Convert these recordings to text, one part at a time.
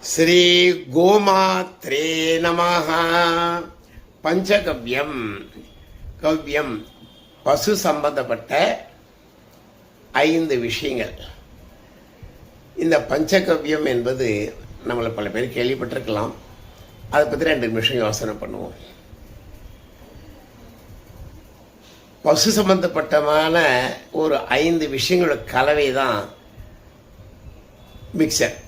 ஸ்ரீ கோமாத்ரே நமஹ. பஞ்சகவ்யம் கவ்யம் பசு சம்பந்தப்பட்ட ஐந்து விஷயங்கள். இந்த பஞ்சகவ்யம் என்பது நம்மளை பல பேர் கேள்விப்பட்டிருக்கலாம். அதை பற்றி ரெண்டு நிமிஷம் யோசனை பண்ணுவோம். பசு சம்பந்தப்பட்டமான ஒரு ஐந்து விஷயங்களோட கலவை தான் மிக்சர்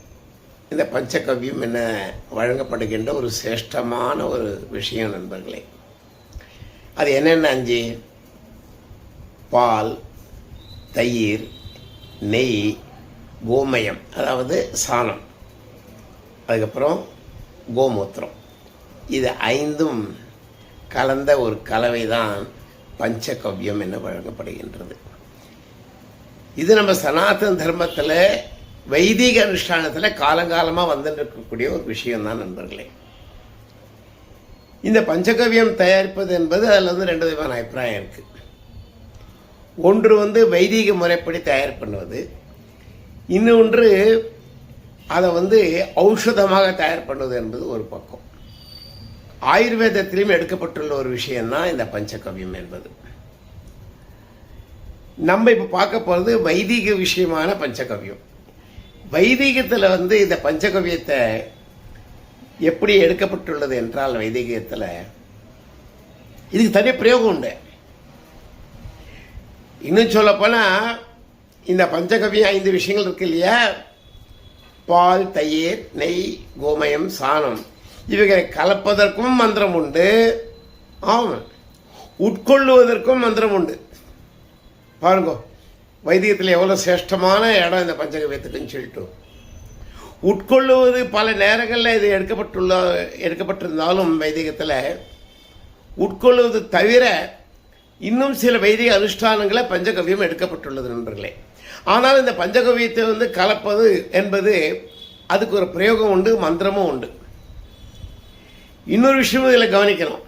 இந்த பஞ்சகவ்யம் என வழங்கப்படுகின்ற ஒரு சிரேஷ்டமான ஒரு விஷயம் நண்பர்களே. அது என்னென்ன அஞ்சு? பால் தயிர் நெய் கோமயம் அதாவது சாணம். அதுக்கப்புறம் கோமூத்திரம். இது ஐந்தும் கலந்த ஒரு கலவை தான் பஞ்சகவ்யம் என வழங்கப்படுகின்றது. இது நம்ம சனாதன தர்மத்தில் வைதிக அனுஷ்டானத்தில் காலங்காலமாக வந்துட்டு இருக்கக்கூடிய ஒரு விஷயம் தான் நண்பர்களே. இந்த பஞ்சகவியம் தயாரிப்பது என்பது அதில் வந்து ரெண்டு விதமான அபிப்பிராயம் இருக்குது ஒன்று வந்து வைதிக முறைப்படி தயார் பண்ணுவது. இன்னொன்று அதை வந்து ஔஷதமாக தயார் பண்ணுவது என்பது ஒரு பக்கம். ஆயுர்வேதத்திலும் எடுக்கப்பட்டுள்ள ஒரு விஷயம்தான் இந்த பஞ்சகவ்யம் என்பது. நம்ம இப்போ பார்க்க போகிறது வைதிக விஷயமான பஞ்சகவ்யம். வைதிகத்தில் வந்து இந்த பஞ்சகவ்யத்தை எப்படி எடுக்கப்பட்டுள்ளது என்றால் வைதிகத்தில் இதுக்கு தனி பிரயோகம் உண்டு. இன்னும் சொல்லப்போனால் இந்த பஞ்சகவியம் ஐந்து விஷயங்கள் இருக்கு இல்லையா? பால் தயிர் நெய் கோமயம் சாணம். இவைகளை கலப்பதற்கும் மந்திரம் உண்டு. ஆமாம். உட்கொள்ளுவதற்கும் மந்திரம் உண்டு. பாருங்க. வைத்தியத்தில் எவ்வளோ சிரேஷ்டமான இடம் இந்த பஞ்சகவியத்துக்குன்னு சொல்லிட்டு. உட்கொள்ளுவது பல நேரங்களில் இது எடுக்கப்பட்டுள்ள எடுக்கப்பட்டிருந்தாலும் வைதிகத்தில் உட்கொள்வது தவிர இன்னும் சில வைதிக அனுஷ்டானங்களை பஞ்சகவியம் எடுக்கப்பட்டுள்ளது நண்பர்களே. ஆனால் இந்த பஞ்சகவியத்தை வந்து கலப்பது என்பது அதுக்கு ஒரு பிரயோகம் உண்டு மந்திரமும் உண்டு. இன்னொரு விஷயமும் இதில் கவனிக்கணும்.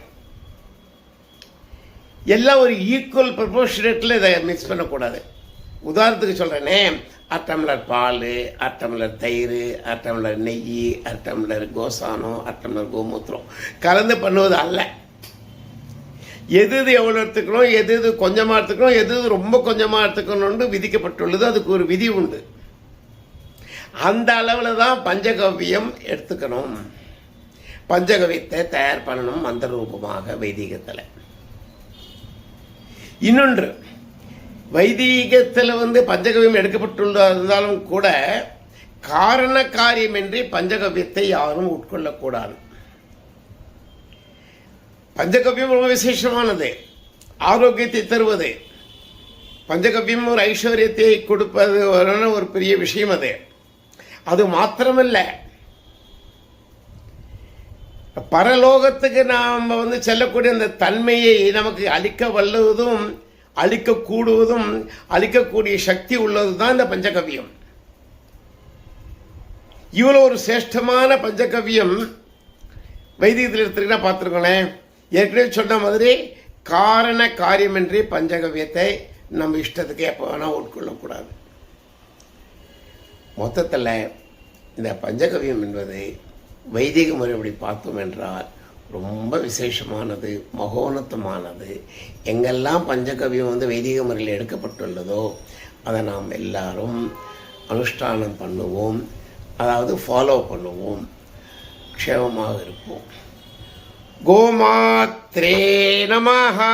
எல்லாம் ஒரு ஈக்குவல் ப்ரொபோர்ஷனேட்டில் இதை மிக்ஸ் பண்ணக்கூடாது. உதாரணத்துக்கு சொல்கிறேனே அரை டம்ளர் பால் அரை டம்ளர் தயிர் அரை டம்ளர் நெய் அரை டம்ளர் கோசானம் அரை டம்ளர் கோமூத்திரம். கலந்து பண்ணுவது அல்ல. எது எது எவ்வளோ எடுத்துக்கணும் எது எது கொஞ்சமாக எடுத்துக்கணும் எது எது ரொம்ப கொஞ்சமாக எடுத்துக்கணும்னு விதிக்கப்பட்டுள்ளது. அதுக்கு ஒரு விதி உண்டு. அந்த அளவில் தான் பஞ்சகவ்யம் எடுத்துக்கணும். பஞ்சகவியத்தை தயார் பண்ணணும் மந்திர ரூபமாக வைதிகத்தில். இன்னொன்று வைதீகத்தில் வந்து பஞ்சகவியம் எடுக்கப்பட்டுள்ள இருந்தாலும் கூட காரண காரியமின்றி பஞ்சகவியத்தை யாரும் உட்கொள்ளக்கூடாது. பஞ்சகவியம் ரொம்ப விசேஷமானது. ஆரோக்கியத்தை தருவது. பஞ்சகவியம் ஒரு ஐஸ்வர்யத்தை கொடுப்பது ஒரு பெரிய விஷயம் அது. அது மாத்திரமல்ல. பரலோகத்துக்கு நாம் வந்து செல்லக்கூடிய அந்த தன்மையை நமக்கு அளிக்க வல்லுவதும் அழிக்கக்கூடுவதும் அழிக்கக்கூடிய சக்தி உள்ளது தான் இந்த பஞ்சகவியம் இவ்வளோ ஒரு சிரேஷ்டமான பஞ்சகவியம் வைதிகத்தில் எடுத்துக்கிட்டா பார்த்துருக்கோங்களேன். ஏற்கனவே சொன்ன மாதிரி காரண காரியமின்றி பஞ்சகவியத்தை நம்ம இஷ்டத்துக்கு எப்போ வேணால் உட்கொள்ளக்கூடாது. மொத்தத்தில் இந்த பஞ்சகவியம் என்பது வைதிக முறைப்படி பார்த்தோம் என்றால் ரொம்ப விசேஷமானது மகோனத்துமானது எங்கெல்லாம் பஞ்சகவியம் வந்து வைதிக முறையில் எடுக்கப்பட்டுள்ளதோ அதை நாம் எல்லாரும் அனுஷ்டானம் பண்ணுவோம். அதாவது ஃபாலோ பண்ணுவோம். க்ஷேமமாக இருப்போம். கோமாத்ரே நமஹா.